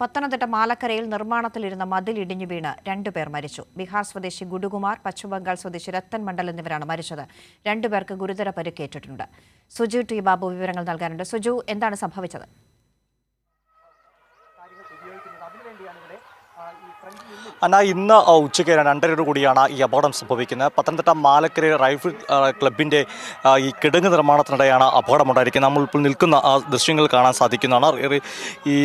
പത്തനംതിട്ട മാലക്കരയിൽ നിർമ്മാണത്തിലിരുന്ന മതിൽ ഇടിഞ്ഞു വീണ് രണ്ടുപേർ മരിച്ചു. ബീഹാർ സ്വദേശി ഗുഡുകുമാർ പശ്ചിമബംഗാൾ സ്വദേശി രത്തൻ മണ്ഡൽ എന്നിവരാണ് മരിച്ചത്. രണ്ടുപേർക്ക് ഗുരുതര പരിക്കേറ്റിട്ടുണ്ട്. സുജു ടി ബാബു വിവരങ്ങൾ നൽകാനുണ്ട്. സുജു എന്താണ് സംഭവിച്ചത്? അന്ന ഇന്ന് ഉച്ചയ്ക്ക് രണ്ടരയോട് കൂടിയാണ് ഈ അപകടം സംഭവിക്കുന്നത്. പത്തനംതിട്ട മാലക്കര റൈഫിൾ ക്ലബിന്റെ ഈ കിടങ്ങ് നിർമ്മാണത്തിനിടെയാണ് അപകടമുണ്ടായിരിക്കുന്നത് നമ്മൾ ഇപ്പോൾ നിൽക്കുന്ന ആ ദൃശ്യങ്ങൾ കാണാൻ സാധിക്കുന്നതാണ്. ഈ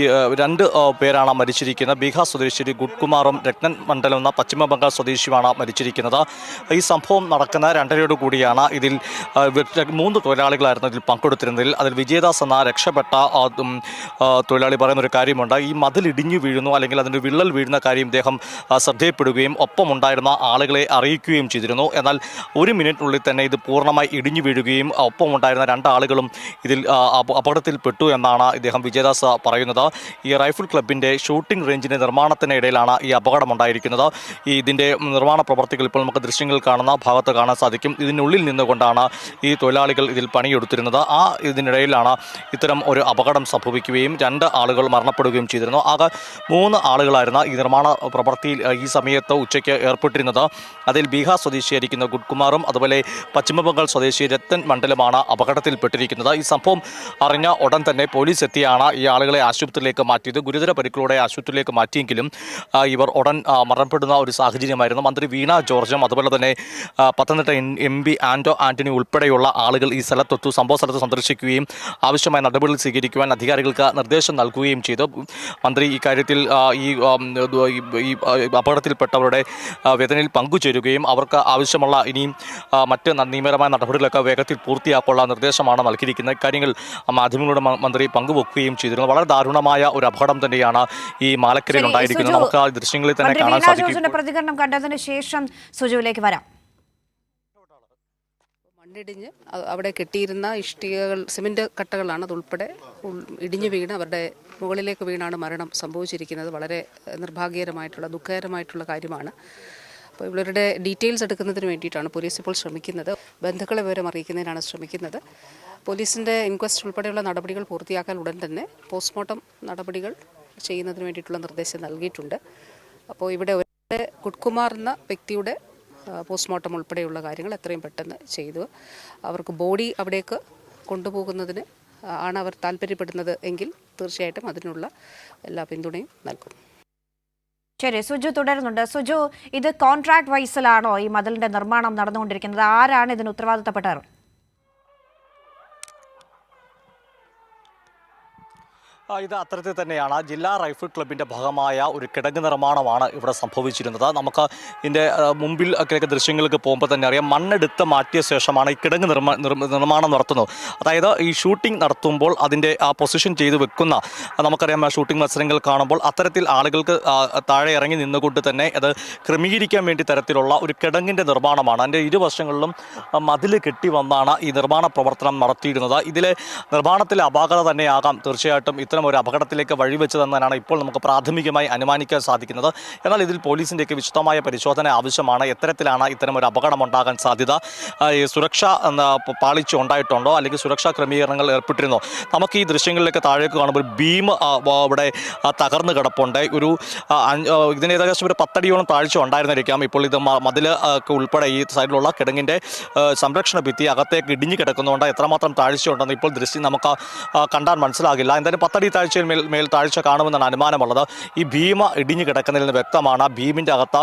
രണ്ട് പേരാണ് മരിച്ചിരിക്കുന്നത്. ബീഹാർ സ്വദേശി ഗുഡ്കുമാറും രത്നൻ മണ്ഡലം എന്ന പശ്ചിമ ബംഗാൾ സ്വദേശിയുമാണ് മരിച്ചിരിക്കുന്നത്. ഈ സംഭവം നടക്കുന്ന രണ്ടരയോട് കൂടിയാണ് ഇതിൽ മൂന്ന് തൊഴിലാളികളായിരുന്നു ഇതിൽ പങ്കെടുത്തിരുന്നതിൽ അതിൽ വിജയദാസ് എന്ന രക്ഷപ്പെട്ട തൊഴിലാളി പറയുന്ന ഒരു കാര്യമുണ്ട്. ഈ മതിലിടിഞ്ഞു വീഴുന്നു അല്ലെങ്കിൽ അതിന്റെ വിള്ളൽ വീഴുന്ന കാര്യം ഇദ്ദേഹം ശ്രദ്ധയപ്പെടുകയും ഒപ്പമുണ്ടായിരുന്ന ആളുകളെ അറിയിക്കുകയും ചെയ്തിരുന്നു. എന്നാൽ ഒരു മിനിറ്റിനുള്ളിൽ തന്നെ ഇത് പൂർണമായി ഇടിഞ്ഞു വീഴുകയും ഒപ്പമുണ്ടായിരുന്ന രണ്ടാളുകളും ഇതിൽ അപകടത്തിൽപ്പെട്ടു എന്നാണ് ഇദ്ദേഹം വിജയദാസ് പറയുന്നത്. ഈ റൈഫിൾ ക്ലബിന്റെ ഷൂട്ടിംഗ് റേഞ്ചിന്റെ നിർമ്മാണത്തിനിടയിലാണ് ഈ അപകടമുണ്ടായിരിക്കുന്നത്. ഈ ഇതിന്റെ നിർമ്മാണ പ്രവർത്തികൾ ഇപ്പോൾ നമുക്ക് ദൃശ്യങ്ങൾ കാണുന്ന ഭാഗത്ത് കാണാൻ സാധിക്കും. ഇതിനുള്ളിൽ നിന്നുകൊണ്ടാണ് ഈ തൊഴിലാളികൾ ഇതിൽ പണിയെടുത്തിരുന്നത്. ആ ഇതിനിടയിലാണ് ഇത്തരം ഒരു അപകടം സംഭവിക്കുകയും രണ്ട് ആളുകൾ മരണപ്പെടുകയും ചെയ്തിരുന്നു. ആകെ മൂന്ന് ആളുകളായിരുന്ന നിർമ്മാണ പ്രവൃത്തിയിൽ ഈ സമയത്ത് ഉച്ചയ്ക്ക് ഏർപ്പെട്ടിരുന്നത്. അതിൽ ബീഹാർ സ്വദേശിയായിരിക്കുന്ന ഗുഡ്കുമാറും അതുപോലെ പശ്ചിമബംഗാൾ സ്വദേശി രത്തൻ മണ്ഡലമാണ് അപകടത്തിൽപ്പെട്ടിരിക്കുന്നത്. ഈ സംഭവം അറിഞ്ഞ ഉടൻ തന്നെ പോലീസ് എത്തിയാണ്. ഈ ആളുകളെ ആശുപത്രിയിലേക്ക് മാറ്റിയത്. ഗുരുതര പരിക്കുകളോടെ ആശുപത്രിയിലേക്ക് മാറ്റിയെങ്കിലും ഇവർ ഉടൻ മരണപ്പെടുന്ന ഒരു സാഹചര്യമായിരുന്നു. മന്ത്രി വീണ ജോർജും അതുപോലെ തന്നെ പത്തനംതിട്ട എം പി ആന്റോ ആന്റണി ഉൾപ്പെടെയുള്ള ആളുകൾ ഈ സ്ഥലത്തെത്തു സംഭവ സ്ഥലത്ത് സന്ദർശിക്കുകയും ആവശ്യമായ നടപടികൾ സ്വീകരിക്കുവാൻ അധികാരികൾക്ക് നിർദ്ദേശം നൽകുകയും ചെയ്തു. മന്ത്രി ഇക്കാര്യത്തിൽ ഈ ഈ- അപകടത്തിൽപ്പെട്ടവരുടെ വേദനയിൽ പങ്കുചേരുകയും അവർക്ക് ആവശ്യമുള്ള ഇനിയും മറ്റ് നിയമപരമായ നടപടികളൊക്കെ വേഗത്തിൽ പൂർത്തിയാക്കാനുള്ള നിർദ്ദേശമാണ് നൽകിയിരിക്കുന്നത്. കാര്യങ്ങൾ മാധ്യമങ്ങളുടെ മന്ത്രി പങ്കുവെക്കുകയും ചെയ്തിരുന്നു. വളരെ ദാരുണമായ ഒരു അപകടം തന്നെയാണ് ഈ മാലക്കരയിൽ ഉണ്ടായിരിക്കുന്നത്. നമുക്ക് ആ ദൃശ്യങ്ങളിൽ തന്നെ കാണാൻ സാധിക്കും. പ്രതികരണം കണ്ടതിന് ശേഷം സുജുവിലേക്ക് വരാം. മണ്ണിടിഞ്ഞ് അവിടെ കെട്ടിയിരുന്ന ഇഷ്ടികകൾ സിമന്റ് കട്ടകളാണ് അതുൾപ്പെടെ ഇടിഞ്ഞു വീണ് അവരുടെ മുകളിലേക്ക് വീണാണ് മരണം സംഭവിച്ചിരിക്കുന്നത്. വളരെ നിർഭാഗ്യകരമായിട്ടുള്ള ദുഃഖകരമായിട്ടുള്ള കാര്യമാണ്. അപ്പോൾ ഇവരുടെ ഡീറ്റെയിൽസ് എടുക്കുന്നതിന് വേണ്ടിയിട്ടാണ് പോലീസ് ഇപ്പോൾ ശ്രമിക്കുന്നത്. ബന്ധുക്കളെ വിവരം അറിയിക്കുന്നതിനാണ് ശ്രമിക്കുന്നത്. പോലീസിന്റെ ഇൻക്വസ്റ്റ് ഉൾപ്പെടെയുള്ള നടപടികൾ പൂർത്തിയാക്കാൻ ഉടൻ തന്നെ പോസ്റ്റ്മോർട്ടം നടപടികൾ ചെയ്യുന്നതിന് വേണ്ടിയിട്ടുള്ള നിർദ്ദേശം നൽകിയിട്ടുണ്ട്. അപ്പോൾ ഇവിടെ ഒരു കുട്കുമാർ എന്ന വ്യക്തിയുടെ പോസ്റ്റ്മോർട്ടം ഉൾപ്പെടെയുള്ള കാര്യങ്ങൾ എത്രയും പെട്ടെന്ന് ചെയ്തു. അവർക്ക് ബോഡി അവിടേക്ക് കൊണ്ടുപോകുന്നതിന് ആണ് അവർ താല്പര്യപ്പെടുന്നത് എങ്കിൽ തീർച്ചയായിട്ടും അതിനുള്ള എല്ലാ പിന്തുണയും നൽകും. ശരി സുജു തുടരുന്നുണ്ട്. സുജു ഇത് കോൺട്രാക്ട് വൈസിലാണോ ഈ മതിലിന്റെ നിർമ്മാണം നടന്നുകൊണ്ടിരിക്കുന്നത്? ആരാണ് ഇതിന് ഉത്തരവാദിത്തപ്പെട്ടവർ? ഇത് അത്തരത്തിൽ തന്നെയാണ്. ജില്ലാ റൈഫിൾ ക്ലബിന്റെ ഭാഗമായ ഒരു കിടങ്ങ് നിർമ്മാണമാണ് ഇവിടെ സംഭവിച്ചിരുന്നത്. നമുക്ക് ഇതിന്റെ മുമ്പിൽ ഒക്കെ ദൃശ്യങ്ങൾക്ക് പോകുമ്പോൾ തന്നെ അറിയാം. മണ്ണെടുത്ത് മാറ്റിയ ശേഷമാണ് ഈ കിടങ്ങ് നിർമ്മ നിർമ്മ- നിർമ്മാണം നടത്തുന്നത്. അതായത് ഈ ഷൂട്ടിംഗ് നടത്തുമ്പോൾ അതിന്റെ ആ പൊസിഷൻ ചെയ്ത് വെക്കുന്ന നമുക്കറിയാം ഷൂട്ടിംഗ് മത്സരങ്ങൾ കാണുമ്പോൾ അത്തരത്തിൽ ആളുകൾക്ക് താഴെ ഇറങ്ങി നിന്നുകൊണ്ട് തന്നെ അത് ക്രമീകരിക്കാൻ വേണ്ടി തരത്തിലുള്ള ഒരു കിടങ്ങിന്റെ നിർമ്മാണമാണ്. അതിന്റെ ഇരുവശങ്ങളിലും മതിൽ കെട്ടി വന്നാണ് ഈ നിർമ്മാണ പ്രവർത്തനം നടത്തിയിരുന്നത്. ഇതിലെ നിർമ്മാണത്തിലെ അപാകത തന്നെയാകാം തീർച്ചയായിട്ടും ഇത്തരം ഒരു അപകടത്തിലേക്ക് വഴിവെച്ചതെന്നാണ് ഇപ്പോൾ നമുക്ക് പ്രാഥമികമായി അനുമാനിക്കാൻ സാധിക്കുന്നത്. എന്നാൽ ഇതിൽ പോലീസിന്റെയൊക്കെ വിശദമായ പരിശോധന ആവശ്യമാണ്. എത്തരത്തിലാണ് ഇത്തരം ഒരു അപകടം ഉണ്ടാകാൻ സാധ്യത? സുരക്ഷ പാളിച്ച ഉണ്ടായിട്ടുണ്ടോ? അല്ലെങ്കിൽ സുരക്ഷാ ക്രമീകരണങ്ങൾ ഏർപ്പെട്ടിരുന്നോ? നമുക്ക് ഈ ദൃശ്യങ്ങളിലൊക്കെ താഴേക്ക് കാണുമ്പോൾ ഭീം ഇവിടെ തകർന്നു കിടപ്പുണ്ട്. ഒരു ഇതിന് ഏകദേശം ഒരു പത്തടിയോളം താഴ്ച ഉണ്ടായിരുന്നിരിക്കാം. ഇപ്പോൾ ഇത് മതിൽ ഉൾപ്പെടെ ഈ സൈഡിലുള്ള കിടങ്ങിന്റെ സംരക്ഷണ ഭിത്തി അകത്തേക്ക് ഇടിഞ്ഞു കിടക്കുന്നതുകൊണ്ട് എത്രമാത്രം താഴ്ച ഉണ്ടെന്ന് ഇപ്പോൾ ദൃശ്യം നമുക്ക് കണ്ടാൽ മനസ്സിലാകില്ല. എന്തായാലും പത്തടി താഴ്ചയിൽ മേൽ മേൽ താഴ്ച കാണുമെന്നാണ് അനുമാനമുള്ളത്. ഈ ഭീമ ഇടിഞ്ഞു കിടക്കുന്നതിൽ നിന്ന് വ്യക്തമാണ്. ഭീമിന്റെ അകത്ത്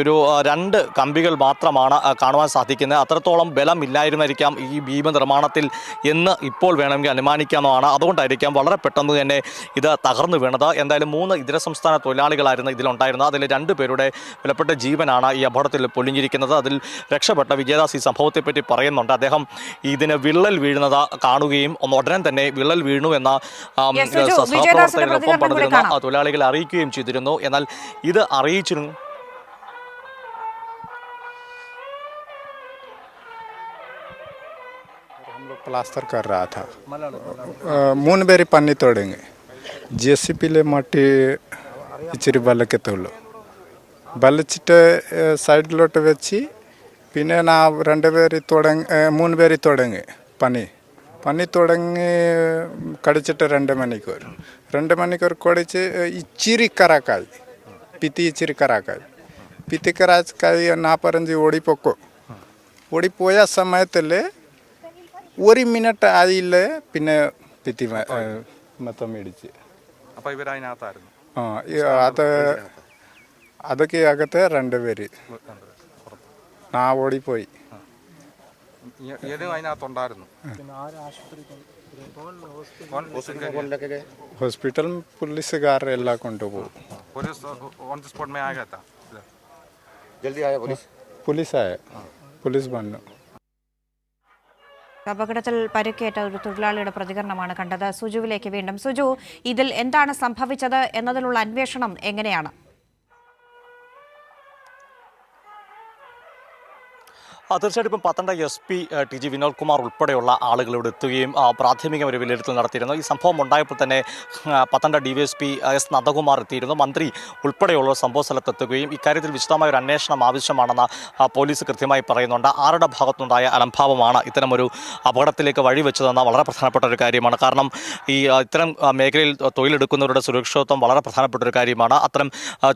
ഒരു രണ്ട് കമ്പികൾ മാത്രമാണ് കാണുവാൻ സാധിക്കുന്നത്. അത്രത്തോളം ബലം ഇല്ലായിരുന്നായിരിക്കാം ഈ ഭീമ നിർമ്മാണത്തിൽ എന്ന് ഇപ്പോൾ വേണമെങ്കിൽ അനുമാനിക്കാമെന്നാണ് അതുകൊണ്ടായിരിക്കാം വളരെ പെട്ടെന്ന് തന്നെ ഇത് തകർന്നു വീണത്. എന്തായാലും മൂന്ന് ഇതര സംസ്ഥാന തൊഴിലാളികളായിരുന്നു ഇതിലുണ്ടായിരുന്നത്. അതിൽ രണ്ട് പേരുടെ വിലപ്പെട്ട ജീവനാണ് ഈ അപകടത്തിൽ പൊലിഞ്ഞിരിക്കുന്നത്. അതിൽ രക്ഷപ്പെട്ട വിജയദാസ് ഈ സംഭവത്തെപ്പറ്റി പറയുന്നുണ്ട്. അദ്ദേഹം ഇതിന് വിള്ളൽ വീഴുന്നത് കാണുകയും ഉടനെ തന്നെ വിള്ളൽ വീണു എന്ന ആം, Yes, സുജു, സഹ- വിജയദാസിന്റെ സഹപ്രവർത്തകരോടൊപ്പം പ്രതികരണം കൂടി പണിതിരുന്ന കാണാം. ആ തൊഴിലാളികളെ അറിയിക്കുകയും ചെയ്തിരുന്നു എന്നാൽ ഇത് അറിയിച്ചിരുന്നു हम लोग प्लास्टर कर रहा था अ, മൂന്ന് പേര് പണി തുടങ്ങി ജെ സി പിയിലെ മട്ടി ഇച്ചിരി ബലക്കത്തുള്ളൂ ബലച്ചിട്ട് സൈഡിലോട്ട് വെച്ച് പിന്നെ നാ രണ്ട് പേര് തുടങ്ങി മൂന്ന് പേര് തുടങ്ങി പണി പന്നി തുടങ്ങി കടിച്ചിട്ട് രണ്ട് മണിക്കൂർ രണ്ട് മണിക്കൂർ കടിച്ച് ഇച്ചിരി കറാക്കായി പിത്തി ഇച്ചിരി കറാക്കായി പിത്തി കറാക്കായി നാ പറഞ്ഞ് ഓടിപ്പോക്കോ. ഓടിപ്പോയ സമയത്തിൽ ഒരു മിനിറ്റ് ആയില്ല പിന്നെ പിത്തി മൊത്തം അപ്പോൾ ഇവരതിനകത്തായിരുന്നു ആ അത് അതൊക്കെ അകത്ത് രണ്ടുപേര് നാ ഓടിപ്പോയി. ഏതും അതിനകത്തുണ്ടായിരുന്നു ഹോസ്പിറ്റൽ പോലീസുകാരെ എല്ലാം കൊണ്ടുപോകും. പോലീസ് ഓൺ ദി സ്പോട്ട് മേ ആ ഗया था പോലീസായ. പോലീസ് വന്നു. അപകടത്തിൽ പരിക്കേറ്റ ഒരു തൊഴിലാളിയുടെ പ്രതികരണമാണ് കണ്ടത്. സുജുവിലേക്ക് വീണ്ടും. സുജു ഇതിൽ എന്താണ് സംഭവിച്ചത് എന്നതിലുള്ള അന്വേഷണം എങ്ങനെയാണ്? തീർച്ചയായിട്ടും ഇപ്പം Pathanamthitta S P T G Vinod Kumar ഉൾപ്പെടെയുള്ള ആളുകൾ ഇവിടെ എത്തുകയും പ്രാഥമിക ഒരു വിലയിരുത്തൽ നടത്തിയിരുന്നു. ഈ സംഭവം ഉണ്ടായപ്പോൾ തന്നെ Pathanamthitta D Y S P S Nandakumar എത്തിയിരുന്നു. മന്ത്രി ഉൾപ്പെടെയുള്ള സംഭവ സ്ഥലത്തെത്തുകയും ഇക്കാര്യത്തിൽ വിശദമായ ഒരു അന്വേഷണം ആവശ്യമാണെന്ന് പോലീസ് കൃത്യമായി പറയുന്നുണ്ട്. ആരുടെ ഭാഗത്തുനിന്നുണ്ടായ അലംഭാവമാണ് ഇത്തരമൊരു അപകടത്തിലേക്ക് വഴിവെച്ചതെന്ന വളരെ പ്രധാനപ്പെട്ട ഒരു കാര്യമാണ്. കാരണം ഈ ഇത്തരം മേഖലയിൽ തൊഴിലെടുക്കുന്നവരുടെ സുരക്ഷിതത്വം വളരെ പ്രധാനപ്പെട്ട ഒരു കാര്യമാണ്. അത്തരം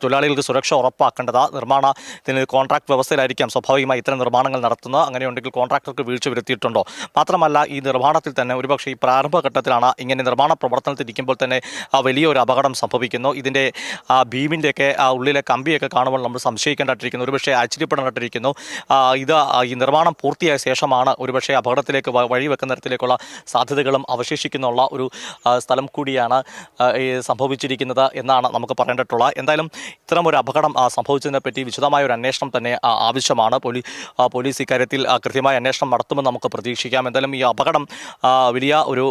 തൊഴിലാളികൾക്ക് സുരക്ഷ ഉറപ്പാക്കേണ്ടത് നിർമ്മാണത്തിന് കോൺട്രാക്ട് വ്യവസ്ഥയിലായിരിക്കാം. സ്വാഭാവികമായി ഇത്തരം നിർമ്മാണങ്ങൾ നടത്തുന്നത് അങ്ങനെയുണ്ടെങ്കിൽ കോൺട്രാക്ടർക്ക് വീഴ്ച വരുത്തിയിട്ടുണ്ടോ? മാത്രമല്ല ഈ നിർമ്മാണത്തിൽ തന്നെ ഒരുപക്ഷെ ഈ പ്രാരംഭഘട്ടത്തിലാണ് ഇങ്ങനെ നിർമ്മാണ പ്രവർത്തനത്തിൽ ഇരിക്കുമ്പോൾ തന്നെ വലിയൊരു അപകടം സംഭവിക്കുന്നു. ഇതിന്റെ ആ ബീമിന്റെയൊക്കെ ആ ഉള്ളിലെ കമ്പിയൊക്കെ കാണുമ്പോൾ നമ്മൾ സംശയിക്കേണ്ടതായിട്ടിരിക്കുന്നു. ഒരുപക്ഷെ ആശ്ചര്യപ്പെടേണ്ടതായിട്ടിരിക്കുന്നു ആ, ഇത് ഈ നിർമ്മാണം പൂർത്തിയായ ശേഷമാണ് ഒരുപക്ഷെ അപകടത്തിലേക്ക് വഴി വഴിവെക്കുന്ന തരത്തിലേക്കുള്ള സാധ്യതകളും അവശേഷിക്കുന്നുള്ള ഒരു സ്ഥലം കൂടിയാണ് സംഭവിച്ചിരിക്കുന്നത് എന്നാണ് നമുക്ക് പറയേണ്ടിട്ടുള്ളത് എന്തായാലും ഇത്തരം ഒരു അപകടം സംഭവിച്ചതിനെ പറ്റി വിശദമായ ഒരു അന്വേഷണം തന്നെ ആവശ്യമാണ്. പോലീ ആ, പോലീസ് ഇക്കാര്യത്തിൽ കൃത്യമായ അന്വേഷണം നടത്തുമെന്ന് നമുക്ക് പ്രതീക്ഷിക്കാം. എന്തായാലും ഈ അപകടം വലിയ ഒരു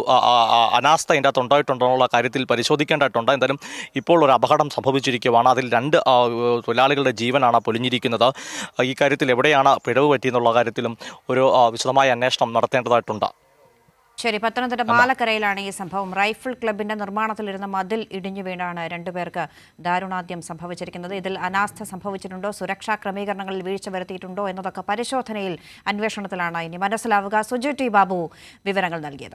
അനാസ്ഥ ഇതിന്റെ അകത്ത് ഉണ്ടായിട്ടുണ്ടോ എന്നുള്ള കാര്യത്തിൽ പരിശോധിക്കേണ്ടതായിട്ടുണ്ട്. എന്തായാലും ഇപ്പോൾ ഒരു അപകടം സംഭവിച്ചിരിക്കുകയാണ് അതിൽ രണ്ട് തൊഴിലാളികളുടെ ജീവനാണ് പൊലിഞ്ഞിരിക്കുന്നത്. ഈ കാര്യത്തിൽ എവിടെയാണ് പിഴവ് പറ്റിയെന്നുള്ള കാര്യത്തിലും ഒരു വിശദമായ അന്വേഷണം നടത്തേണ്ടതായിട്ടുണ്ട്. ശരി പത്തനംതിട്ട പാലക്കരയിലാണ് ഈ സംഭവം. റൈഫിൾ ക്ലബിന്റെ നിർമ്മാണത്തിലിരുന്ന മതിൽ ഇടിഞ്ഞു വീണാണ് രണ്ടുപേർക്ക് ദാരുണാദ്യം സംഭവിച്ചിരിക്കുന്നത്. ഇതിൽ അനാസ്ഥ സംഭവിച്ചിട്ടുണ്ടോ? സുരക്ഷാ ക്രമീകരണങ്ങളിൽ വീഴ്ച വരുത്തിയിട്ടുണ്ടോ എന്നതൊക്കെ പരിശോധനയിൽ അന്വേഷണത്തിലാണ്. ഇനി മനസ്സിലാവുക. സുജു ടി ബാബു വിവരങ്ങൾ നൽകിയത്.